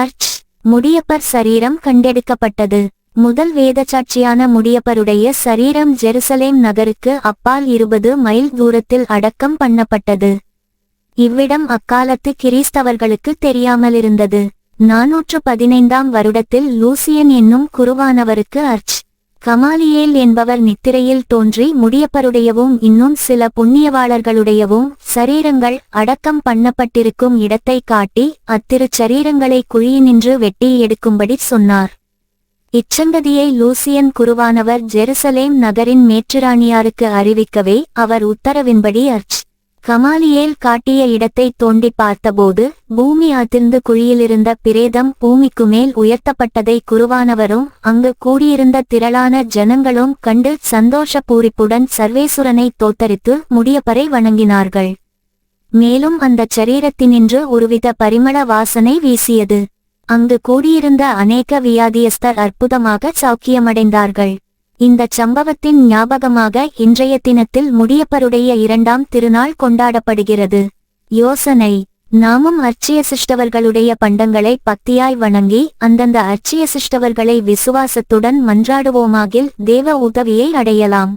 அர்ச் முடியப்பர் சரீரம் கண்டெடுக்கப்பட்டது. முதல் வேதச்சாட்சியான முடியப்பருடைய சரீரம் ஜெருசலேம் நகருக்கு அப்பால் இருபது மைல் தூரத்தில் அடக்கம் பண்ணப்பட்டது. இவ்விடம் அக்காலத்து கிறிஸ்தவர்களுக்கு தெரியாமலிருந்தது. நாநூற்று பதினைந்தாம் வருடத்தில் லூசியன் என்னும் குருவானவருக்கு அர்ச். கமாலியேல் என்பவர் நித்திரையில் தோன்றி முடியப்பருடையவும் இன்னும் சில புண்ணியவாளர்களுடையவும் சரீரங்கள் அடக்கம் பண்ணப்பட்டிருக்கும் இடத்தை காட்டி அத்திரு சரீரங்களை குழியினின்று வெட்டி எடுக்கும்படி சொன்னார். இச்சங்கதியை லூசியன் குருவானவர் ஜெருசலேம் நகரின் மேற்றிராணியாருக்கு அறிவிக்கவே அவர் உத்தரவின்படி அர்ச் கமாலியேல் காட்டிய இடத்தை தோண்டி பார்த்தபோது பூமி அதிர்ந்து குழியிலிருந்த பிரேதம் பூமிக்கு மேல் உயர்த்தப்பட்டதை குருவானவரும் அங்கு கூடியிருந்த திரளான ஜனங்களும் கண்டு சந்தோஷ பூரிப்புடன் சர்வேசுரனை தோத்தரித்து முடியப்பறை வணங்கினார்கள். மேலும் அந்த சரீரத்தினின்று ஒருவித பரிமள வாசனை வீசியது. அங்கு கூடியிருந்த அநேக வியாதியஸ்தர் அற்புதமாக சௌக்கியமடைந்தார்கள். இந்த சம்பவத்தின் ஞாபகமாக இன்றைய தினத்தில் முடியப்பருடைய இரண்டாம் திருநாள் கொண்டாடப்படுகிறது. யோசனை. நாமும் அர்ச்சிய சிஷ்டவர்களுடைய பண்டங்களை பக்தியாய் வணங்கி அந்தந்த அர்ச்சிய சிஷ்டவர்களை விசுவாசத்துடன் மன்றாடுவோமாகில் தேவ உதவியை அடையலாம்.